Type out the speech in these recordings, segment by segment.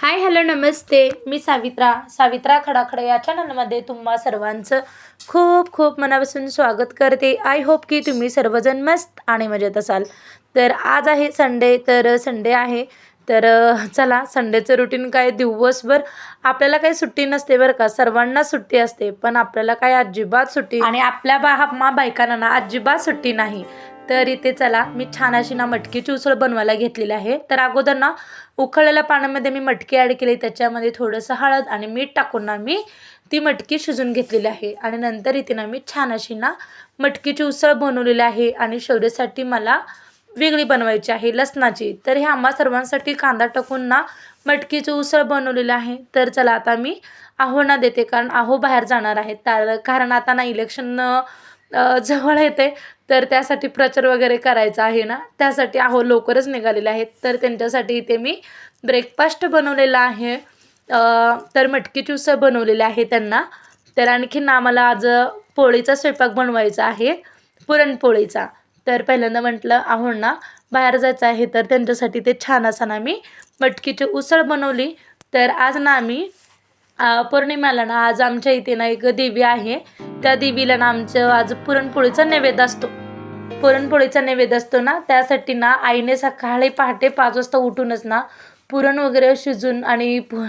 Hi hello नमस्ते. मी सावित्रा सावित्रा खडाखडे या चॅनलमध्ये तुम्हा सर्वांचं खूप खूप मनापासून स्वागत करते. आय होप की तुम्ही सर्वजण मस्त आणि मजेत असाल. तर आज आहे संडे तर संडे आहे. तर चला संडेचं रुटीन काय? दिवसभर आपल्याला काही सुट्टी नसते बरं का. सर्वांना सुट्टी असते पण आपल्याला काय अजिबात सुट्टी आणि आपल्या बा मा बायकांना अजिबात सुट्टी नाही. तर इथे चला मी छान अशी ना मटकीची उसळ बनवायला घेतलेली आहे. तर अगोदर ना उकळलेल्या पाण्यामध्ये मी मटकी ॲड केली त्याच्यामध्ये थोडंसं हळद आणि मीठ टाकून ना मी ती मटकी शिजून घेतलेली आहे. आणि नंतर इथे ना मी छान अशी ना मटकीची उसळ बनवलेली आहे आणि शौर्यासाठी मला वेगळी बनवायची आहे लसणाची. तर हे आम्हा सर्वांसाठी कांदा टाकून ना मटकीची उसळ बनवलेली आहे. तर चला आता मी आहोना देते कारण आहो बाहेर जाणार आहे. तर कारण आता ना इलेक्शन जवळ येते. तर त्यासाठी प्रचार वगैरे करायचा आहे ना त्यासाठी अहो लवकरच निघालेले आहेत. तर त्यांच्यासाठी इथे मी ब्रेकफास्ट बनवलेला आहे. तर मटकीची उसळ बनवलेली आहे त्यांना. तर आणखीन आम्हाला आज पोळीचा स्वयंपाक बनवायचा आहे पुरणपोळीचा. तर पहिल्यांदा म्हटलं आहो ना बाहेर जायचं आहे तर त्यांच्यासाठी ते छान असं ना मी मटकीची उसळ बनवली. तर आज ना आम्ही पौर्णिमेला ना आज आमच्या इथे ना एक देवी आहे. त्या देवीला ना आमचं आज पुरणपोळीचा नैवेद्य असतो. पुरणपोळीचा नैवेद्य असतो ना त्यासाठी ना आईने सकाळी पहाटे पाच वाजता उठूनच ना पुरण वगैरे शिजून आणि पु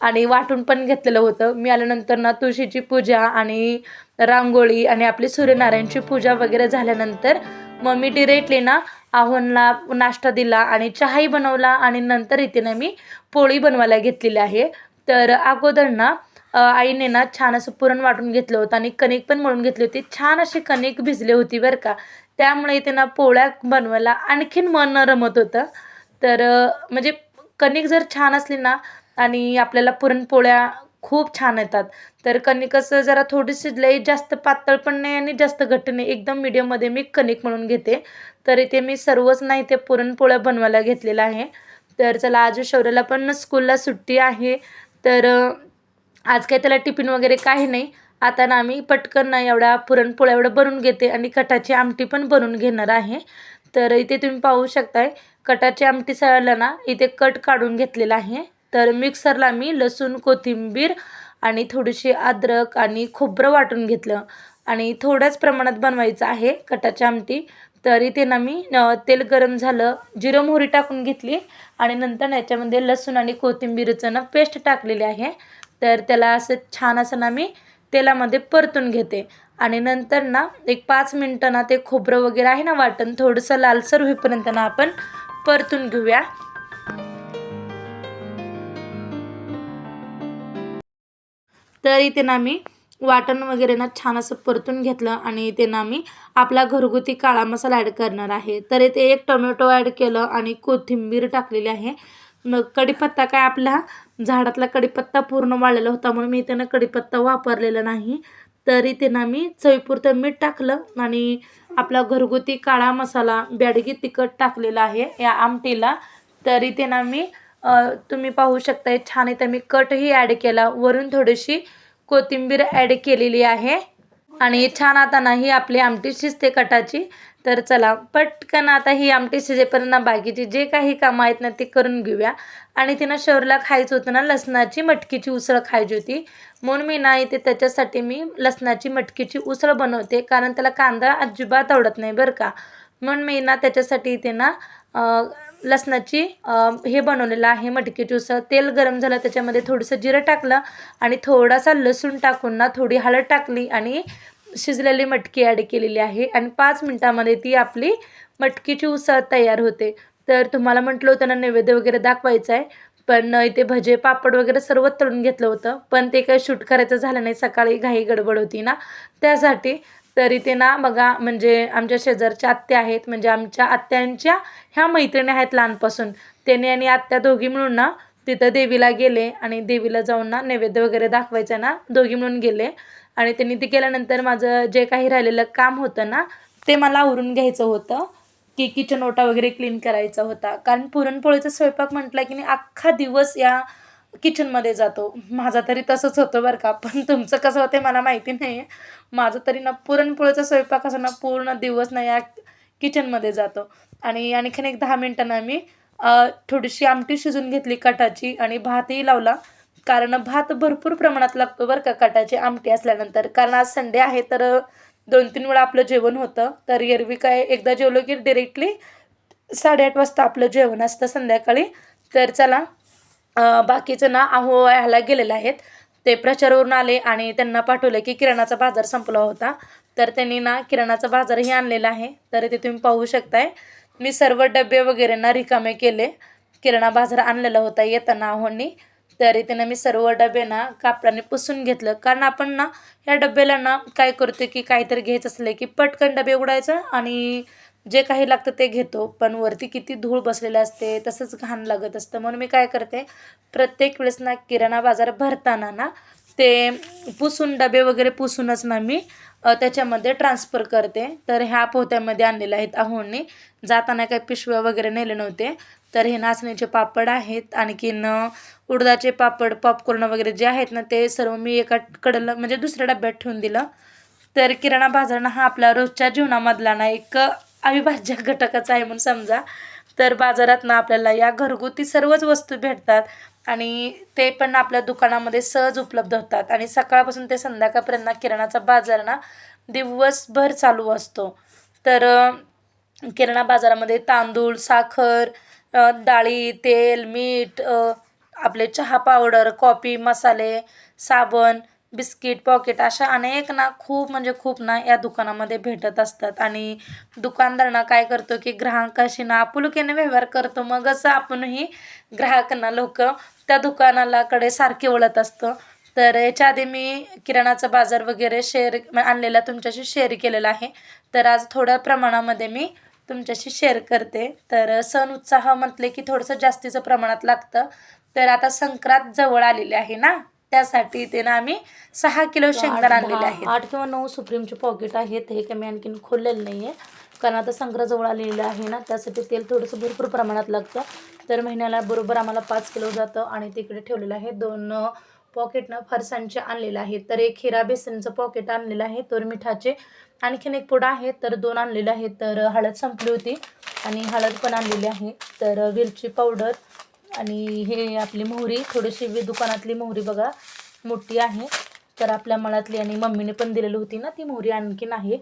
आणि वाटून पण घेतलेलं होतं. मी आल्यानंतर ना तुळशीची पूजा आणि रांगोळी आणि आपली सूर्यनारायणची पूजा वगैरे झाल्यानंतर मग मी डिरेक्टली ना आव्हानला नाश्ता दिला आणि चहाही बनवला आणि नंतर इथे ना मी पोळी बनवायला घेतलेली आहे. तर अगोदर ना आईने ना छान असं पुरण वाटून घेतलं होतं आणि कणिक पण मळून घेतली होती. छान अशी कणिक भिजली होती बरं का. त्यामुळे इथे ना पोळ्या बनवायला आणखीन मन रमत होतं. तर म्हणजे कणिक जर छान असली ना आणि आपल्याला पुरणपोळ्या खूप छान येतात. तर कणिक असं जरा थोडी शिजलंही जास्त पातळ पण नाही आणि जास्त घट्ट नाही. एकदम मीडियममध्ये मी कणिक म्हणून घेते. तर इथे मी सर्वच नाही ते पुरणपोळ्या बनवायला घेतलेलं आहे. तर चला आज शौर्याला पण स्कूलला सुट्टी आहे. तर आज काही त्याला टिफिन वगैरे काही नाही. आता ना आम्ही पटकन ना एवढ्या पुरणपोळ्या एवढं बनवून घेते आणि कटाची आमटी पण बनवून घेणार आहे. तर इथे तुम्ही पाहू शकताय कटाची आमटी सळायला ना इथे कट काढून घेतलेला आहे. तर मिक्सरला मी लसूण कोथिंबीर आणि थोडीशी अद्रक आणि खोबरं वाटून घेतलं. आणि थोड्याच प्रमाणात बनवायचं आहे कटाची आमटी. तर इथे ना मी तेल गरम झालं जिरं मोहरी टाकून घेतली आणि नंतर याच्यामध्ये लसूण आणि कोथिंबीरचं ना पेस्ट टाकलेली आहे. तर त्याला असं छान असं ना मी तेलामध्ये परतून घेते. आणि नंतर ना एक पाच मिनटं ना ते खोबरं वगैरे आहे ना वाटण थोडंसं लालसर होईपर्यंत ना आपण परतून घेऊया. तर इथे ना मी वाटण वगैरे ना छान असं परतून घेतलं आणि इथे ना मी आपला घरगुती काळा मसाला ॲड करणार आहे. तर इथे एक टोमॅटो ॲड केलं आणि कोथिंबीर टाकलेली आहे. मग कढीपत्ता काय आपला झाडातला कढीपत्ता पूर्ण वाळलेला होता म्हणून मी त्यानं कडीपत्ता कढीपत्ता वापरलेला नाही. तरी त्यांना मी चवीपुरतं मीठ टाकलं आणि आपला घरगुती काळा मसाला बॅडगी तिखट टाकलेला आहे या आमटीला. तरी त्यांना मी तुम्ही पाहू शकताय छान इथं मी कटही ॲड केला. वरून थोडीशी कोथिंबीर ॲड केलेली आहे. आणि छान आता ना ही आपली आमटी शिजते कटाची. तर चला पटकन आता ही आमटी शिजेपर्यंत बाकीची जे काही कामं आहेत ना ते करून घेऊया. आणि तिनं शहरला खायचं होतं ना लसणाची मटकीची उसळ खायची होती. म्हणून मी ना इथे त्याच्यासाठी मी लसणाची मटकीची उसळ बनवते कारण त्याला कांदा अजिबात आवडत नाही बरं का. म्हणून मी ना त्याच्यासाठी इथे ना लसणाची हे बनवलेलं आहे मटकीची उसळ तेल गरम झालं त्याच्यामध्ये थोडंसं जिरं टाकलं आणि थोडासा लसूण टाकून ना थोडी हळद टाकली आणि शिजलेली मटकी ॲड केलेली आहे. आणि पाच मिनटामध्ये ती आपली मटकीची उसळ तयार होते. तर तुम्हाला म्हटलं होतं ना नैवेद्य वगैरे दाखवायचं आहे पण इथे भजे पापड वगैरे सर्व तळून घेतलं होतं पण ते काही शूट करायचं झालं नाही. सकाळी घाई गडबड होती ना त्यासाठी तर इथे ना बघा म्हणजे आमच्या शेजारच्या आत्या आहेत म्हणजे आमच्या आत्यांच्या ह्या मैत्रिणी आहेत लहानपासून. त्याने आणि आत्या दोघी मिळून ना तिथं देवीला गेले आणि देवीला जाऊन ना नैवेद्य वगैरे दाखवायचं ना दोघी मिळून गेले. आणि त्यांनी ते केल्यानंतर माझं जे काही राहिलेलं काम होतं ना ते मला आवरून घ्यायचं होतं. की किचन ओटा वगैरे क्लीन करायचा होता. कारण पुरणपोळीचा स्वयंपाक म्हटलं की नाही अख्खा दिवस या किचनमध्ये जातो. माझा तरी तसंच होतं बरं का पण तुमचं कसं होतं मला माहिती नाही आहे माझं तरी ना पुरणपोळीचा स्वयंपाक असं ना पूर्ण दिवस ना या किचनमध्ये जातो. आणि आणखीन एक दहा मिनटांना मी थोडीशी आमटी शिजून घेतली कटाची आणि भातही लावला. कारण भात भरपूर प्रमाणात लागतो बरं का कटाची आमटी असल्यानंतर. कारण आज संडे आहे तर दोन तीन वेळा आपलं जेवण होतं. तर एरवी काय एकदा जेवलो की डिरेक्टली साडेआठ वाजता आपलं जेवण असतं संध्याकाळी. तर चला बाकीचं ना अहो ह्याला गेलेले आहेत. ते प्रचारवरून आले आणि त्यांना पाठवलं की किराणाचा बाजार संपला होता. तर त्यांनी ना किराणाचा बाजारही आणलेला आहे. तर ते तुम्ही पाहू शकताय मी सर्व डबे वगैरे ना रिकामे केले. किराणा बाजार आणलेला होता येताना आहोंनी. तरी त्यानं मी सर्व डबे ना कापडाने पुसून घेतलं. कारण आपण ना ह्या डब्याला ना काय करतो की काहीतरी घ्यायचं असलं की पटकन डबे उघडायचं आणि जे काही लागतं ते घेतो पण वरती किती धूळ बसलेले असते तसंच घाण लागत असतं. म्हणून मी काय करते प्रत्येक वेळेस ना किराणा बाजार भरताना ना ते पुसून डबे वगैरे पुसूनच ना मी त्याच्यामध्ये ट्रान्सफर करते. तर ह्या पोत्यामध्ये आणलेल्या आहेत अहोंनी जाताना काही पिशव्या वगैरे नेले नव्हते. तर हे नाचणीचे पापड आहेत आणखीन उडदाचे पापड पॉपकॉर्न वगैरे जे आहेत ना ते सर्व मी एका कडलं म्हणजे दुसऱ्या डब्यात ठेवून दिलं. तर किराणा बाजार ना हा आपला रोजच्या जीवनामधला ना एक अविभाज्य घटकच आहे म्हणून समजा. तर बाजारात ना आपल्याला या घरगुती सर्वच वस्तू भेटतात आणि ते पण आपल्या दुकानामध्ये सहज उपलब्ध होतात. आणि सकाळपासून ते संध्याकाळपर्यंत किराणाचा बाजार ना दिवसभर चालू असतो. तर किराणा बाजारामध्ये तांदूळ साखर डाळी तेल मीठ आपले चहा पावडर कॉफी मसाले साबण बिस्किट पॉकेट अशा अनेक ना खूप म्हणजे खूप ना या दुकानामध्ये भेटत असतात. आणि दुकानदार ना काय करतो की ग्राहकाशी ना आपुलकीने व्यवहार करतो. मगच आपणही ग्राहकांना लोक त्या दुकानालाकडे सारखे वळत असतं. तर याच्या आधी मी किराणाचा बाजार वगैरे शेअर आणलेला तुमच्याशी शेअर केलेला आहे. तर आज थोड्या प्रमाणामध्ये मी तुमच्याशी शेअर करते. तर सण उत्साह म्हटले की थोडंसं जास्तीचं प्रमाणात लागतं. तर आता संक्रांत जवळ आलेली आहे ना? त्यासाठी ते ना आम्ही सहा किलो शेंगदाणा आणलेले आहेत. आठ किंवा नऊ सुप्रीमचे पॉकेट आहेत हे काही मी आणखीन खोललेलं नाही आहे कारण आता संक्रांत जवळ आलेलं आहे ना त्यासाठी तेल थोडंसं भरपूर प्रमाणात लागतं. तर महिन्याला बरोबर आम्हाला पाच किलो जातं आणि तिकडे ठेवलेलं आहे. दोन पॉकेट ना फरसांचे आणलेले आहेत तर एक हिरा बेसनचं पॉकेट आणलेलं आहे तर मिठाचे. आणखीन एक पुडा आहे तर दोन आणलेले आहेत तर हळद संपली होती आणि हळद पण आणलेली आहे. तर वेलची पावडर आणि हे आपली मोहरी थोडीशी दुकानातली मोहरी बघा मोठी आहे. तर आपल्या मळातली आणि मम्मीने पण दिलेली होती ना ती मोहरी आणखीन आहे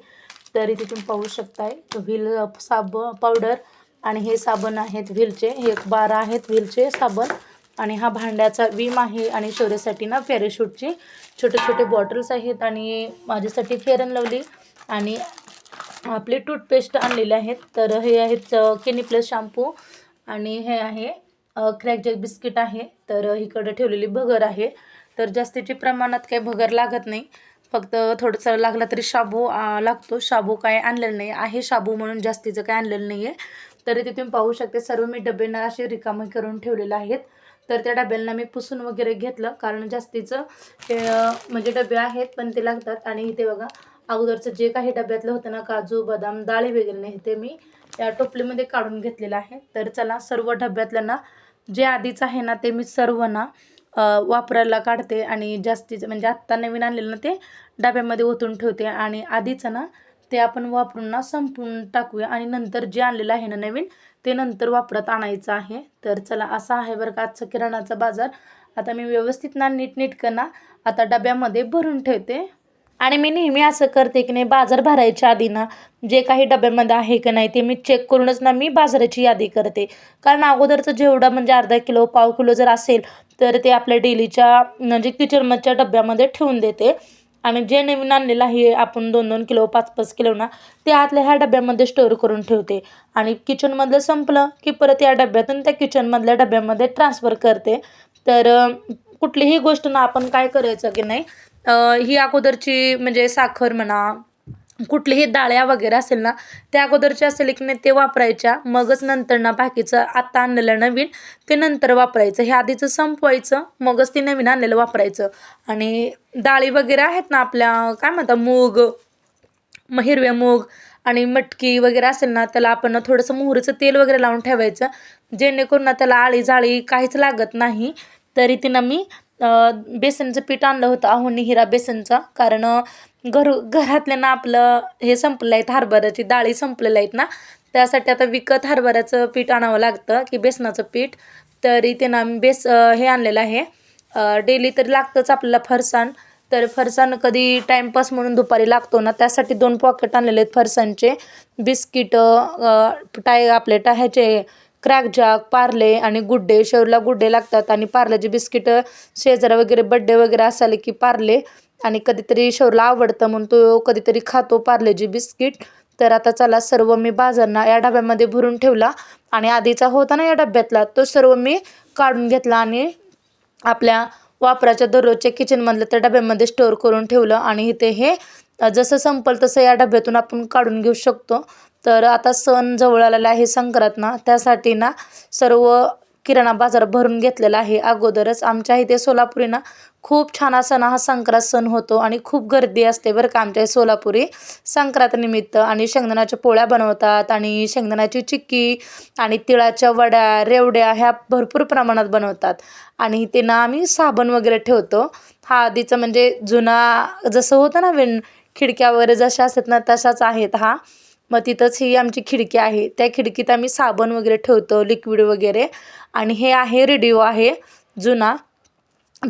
तर इथे तुम्ही पाहू शकताय. व्हील साब पावडर आणि हे साबण आहेत व्हीलचे. हे एक बारा आहेत व्हीलचे साबण. आणि हा भांड्याचा विम आहे आणि शौर्यासाठी ना फेरेशूटचे छोटे छोटे बॉटल्स आहेत आणि माझ्यासाठी फेअर अँड लवली. आणि आपले टूथपेस्ट आणलेले आहेत. तर हे आहेत केनी प्लस शॅम्पू. आणि हे आहे क्रॅकजॅक बिस्किट आहे तर इकडं ठेवलेली भगर आहे. तर जास्तीची प्रमाणात काही भगर लागत नाही. फक्त थोडंसं लागला तरी शाबू लागतो. शाबू काय आणलेलं नाही. आहे शाबू म्हणून जास्तीचं काय आणलेलं नाही आहे तरी ते तुम्ही पाहू शकते सर्व मी डब्यांना असे रिकामे करून ठेवलेले आहेत. तर त्या डब्यांना मी पुसून वगैरे घेतलं कारण जास्तीचं ते म्हणजे डबे आहेत पण ते लागतात. आणि इथे बघा अगोदरचं जे काही डब्यातलं होतं ना काजू बदाम डाळी वगैरे नाही ते मी त्या टोपलीमध्ये काढून घेतलेलं आहे. तर चला सर्व डब्यातलं ना जे आधीच आहे ना ते मी सर्व ना वापरायला काढते आणि जास्तीचं म्हणजे आत्ता नवीन आणलेलं ना ते डब्यामध्ये ओतून ठेवते आणि आधीचं ना ते आपण वापरून ना संपून टाकूया आणि नंतर जे आणलेलं आहे ना नवीन ते नंतर वापरत आणायचं आहे. तर चला असा आहे बरं का आजचा किराणाचा बाजार. आता मी व्यवस्थित ना नीटनीटकं ना आता डब्यामध्ये भरून ठेवते. आणि मी नेहमी असं करते की नाही बाजार भरायच्या आधी ना जे काही डब्यामध्ये आहे की नाही ते मी चेक करूनच ना मी बाजाराची यादी करते. कारण अगोदरचं जेवढं म्हणजे अर्धा किलो पाव किलो जर असेल तर ते आपल्या डेलीच्या म्हणजे किचनमधच्या डब्यामध्ये ठेवून देते. आणि जे नवीन आणलेलं आहे आपण दोन दोन किलो पाच पाच किलो ना ते आतल्या ह्या डब्यामध्ये स्टोअर करून ठेवते. आणि किचनमधलं संपलं की परत या डब्यातून त्या किचनमधल्या डब्यामध्ये ट्रान्सफर करते. तर कुठलीही गोष्ट ना आपण काय करायचं की नाही ही अगोदरची म्हणजे साखर म्हणा कुठलीही डाळ्या वगैरे असेल ना त्या अगोदरचे असेल की नाही ते वापरायच्या. मगच नंतर ना बाकीचं आत्ता आणलेलं नवीन ते नंतर वापरायचं. हे आधीचं संपवायचं मगच ते नवीन आणलेलं वापरायचं. आणि डाळी वगैरे आहेत ना आपल्या काय म्हणतात मूग मग हिरवे मूग आणि मटकी वगैरे असेल ना त्याला आपण थोडंसं मोहरीचं तेल वगैरे लावून ठेवायचं. जेणेकरून ना त्याला आळी जाळी काहीच लागत नाही. तरी तिनं मी बेसनचं पीठ आणलं होतं आहोनी हिरा बेसनचा. कारण घर घरातल्या ना आपलं हे संपलं आहेत हरभऱ्याची डाळी संपलेल्या आहेत ना त्यासाठी आता विकत हरभऱ्याचं पीठ आणावं लागतं की बेसनाचं पीठ. तरी त्यांना ना आम्ही बेस हे आणलेलं आहे. डेली तरी लागतंच आपल्याला फरसाण. तर फरसाण कधी टाईमपास म्हणून दुपारी लागतो ना त्यासाठी दोन पॉकेट आणलेले आहेत फरसाणचे. बिस्किटं टाय आपले टाह्याचे क्रॅकजॅक पार्ले आणि गुड्डे शेवला गुड्डे लागतात आणि पार्लेचे बिस्किटं शेजारा वगैरे बड्डे वगैरे असाले की पार्ले. आणि कधीतरी शेवला आवडतं म्हणून तो कधीतरी खातो पार्लेजी बिस्किट. तर आता चला सर्व मी बाजारना या डब्यामध्ये भरून ठेवला. आणि आधीचा होता ना या डब्यातला तो सर्व मी काढून घेतला आणि आपल्या वापराच्या दररोजच्या किचनमधलं त्या डब्यामध्ये स्टोअर करून ठेवलं. आणि इथे हे जसं संपल तसं या डब्यातून आपण काढून घेऊ शकतो. तर आता सण जवळ आलेला आहे संक्रांत ना त्यासाठी ना सर्व किराणा बाजार भरून घेतलेला आहे. अगोदरच आमच्या इथे सोलापुरी ना खूप छान असा ना हा संक्रांत सण होतो आणि खूप गर्दी असते बरं का आमच्या सोलापुरी. संक्रांतनिमित्त आणि शेंगदाण्याच्या पोळ्या बनवतात आणि शेंगदाण्याची चिक्की आणि तिळाच्या वड्या रेवड्या ह्या भरपूर प्रमाणात बनवतात. आणि इथे ना आम्ही साबण वगैरे ठेवतो. हा आधीचा म्हणजे जुना जसं होतं ना विण खिडक्या वगैरे जशा असतात ना तशाच आहेत हा. मग तिथंच ही आमची खिडकी आहे. त्या खिडकीत आम्ही साबण वगैरे ठेवतो लिक्विड वगैरे. आणि हे आहे रेडिओ आहे जुना.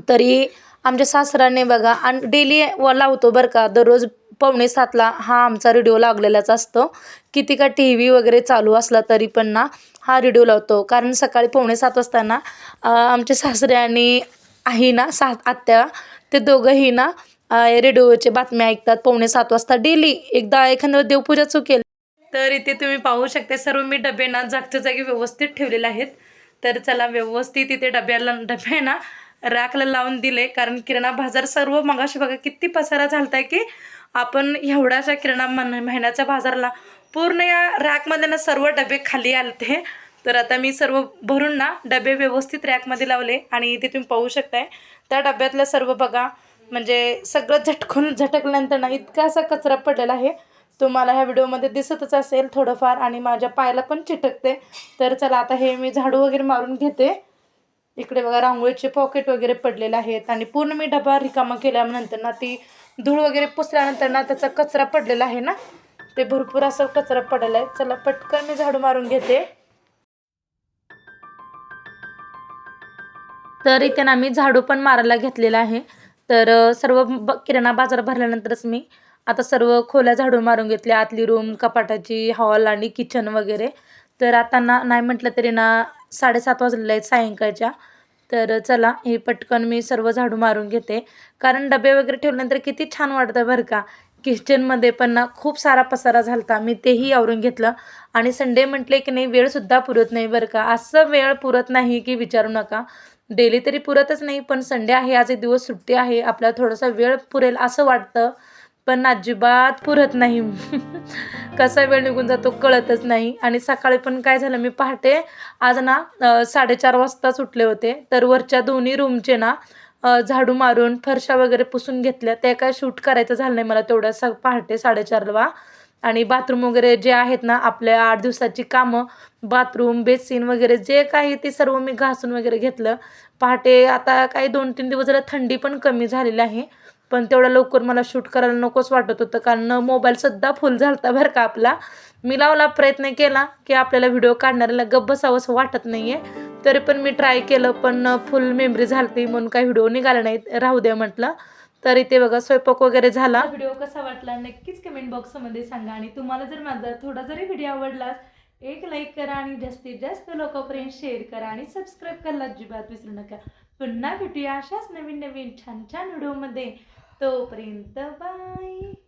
तरी आमच्या सासराने बघा आणि डेली व लावतो बरं का. दररोज पावणे सातला हा आमचा रेडिओ लागलेलाच असतो. किती का टी व्ही वगैरे चालू असला तरी पण ना हा रेडिओ लावतो. कारण सकाळी पावणे सात वाजता ना आमचे सासरे आणि आई ना सा आत्या ते दोघंही ना रेडिओचे बातम्या ऐकतात. पावणे सात वाजता डेली एकदा एखाद्या देवपूजा चुकेल तर इथे तुम्ही पाहू शकता सर्व मी डबे ना जागच्या जागी व्यवस्थित ठेवलेले आहेत. तर चला व्यवस्थित इथे डब्याला डबे ना रॅकला लावून दिले कारण किराणा बाजार सर्व मगाशी बघा किती पसारा झालताय की आपण एवढ्याशा किराणा मन महिन्याच्या बाजारला पूर्ण या रॅकमध्ये ना सर्व डबे खाली आलते. तर आता मी सर्व भरून ना डबे व्यवस्थित रॅकमध्ये लावले. आणि इथे तुम्ही पाहू शकताय त्या डब्यातलं सर्व बघा. म्हणजे सगळं झटकून झटकल्यानंतर ना इतका असा कचरा पडलेला आहे. तुम्हाला ह्या व्हिडिओमध्ये दिसतच असेल थोडंफार आणि माझ्या पायाला पण चिटकते. तर चला आता हे मी झाडू वगैरे मारून घेते. इकडे बघा रांगोळीचे पॉकेट वगैरे पडलेले आहेत आणि पूर्ण मी डबा रिकामा केल्यानंतर ना ती धूळ वगैरे पुसल्यानंतर ना त्याचा कचरा पडलेला आहे ना ते भरपूर असं कचरा पडलेला आहे. चला पटकन मी झाडू मारून घेते. तर इथे ना मी झाडू पण मारायला घेतलेला आहे. तर सर्व ब किराणा बाजार भरल्यानंतरच मी आता सर्व खोल्या झाडू मारून घेतल्या आतली रूम कपाटाची हॉल आणि किचन वगैरे. तर आता ना नाही म्हटलं तरी ना साडेसात वाजलेले आहेत सायंकाळच्या. तर चला हे पटकन मी सर्व झाडू मारून घेते. कारण डबे वगैरे ठेवल्यानंतर किती छान वाटतं बरं का. किचनमध्ये पण ना खूप सारा पसारा झालता. मी तेही आवरून घेतलं. आणि संडे म्हटले की नाही वेळसुद्धा पुरत नाही बरं का. असं वेळ पुरत नाही की विचारू नका. डेली तरी पुरतच नाही पण संडे आहे आज एक दिवस सुट्टी आहे. आपल्याला थोडासा वेळ पुरेल असं वाटतं. पण अजिबात पुरत नाही. कसा वेळ निघून जातो कळतच नाही. आणि सकाळी पण काय झालं मी पहाटे आज ना साडेचार वाजता सुटले होते. तर वरच्या दोन्ही रूमचे ना झाडू मारून फरशा वगैरे पुसून घेतल्या. ते काय शूट करायचं झालं नाही मला तेवढ्या स पहाटे साडेचारला. आणि बाथरूम वगैरे जे आहेत ना आपल्या आठ दिवसाची कामं बाथरूम बेसिन वगैरे जे काही ते सर्व मी घासून वगैरे घेतलं. पहाटे आता काही दोन तीन दिवस जरा थंडी पण कमी झालेली आहे. पण तेवढ्या लवकर मला शूट करायला नकोच वाटत होतं कारण मोबाईलसुद्धा फुल झालता बरं का आपला. मी लावला प्रयत्न केला की आपल्याला व्हिडिओ काढणाऱ्याला गप्प बसावं असं वाटत नाही आहे तरी पण मी ट्राय केलं पण फुल मेमरी झालती म्हणून काही व्हिडिओ निघाला नाही राहू दे म्हटलं. तरी ते बघा स्वयंपाक वगैरे झाला. व्हिडिओ कसा वाटला नक्कीच कमेंट बॉक्समध्ये सांगा. आणि तुम्हाला जर माझा थोडा जरी व्हिडिओ आवडला एक लाईक करा आणि जास्तीत जास्त लोकांपर्यंत शेअर करा आणि सबस्क्राईब करायला अजिबात विसरू नका. पुन्हा भेटूया अशाच नवीन नवीन छान छान व्हिडिओमध्ये तोपर्यंत बाय.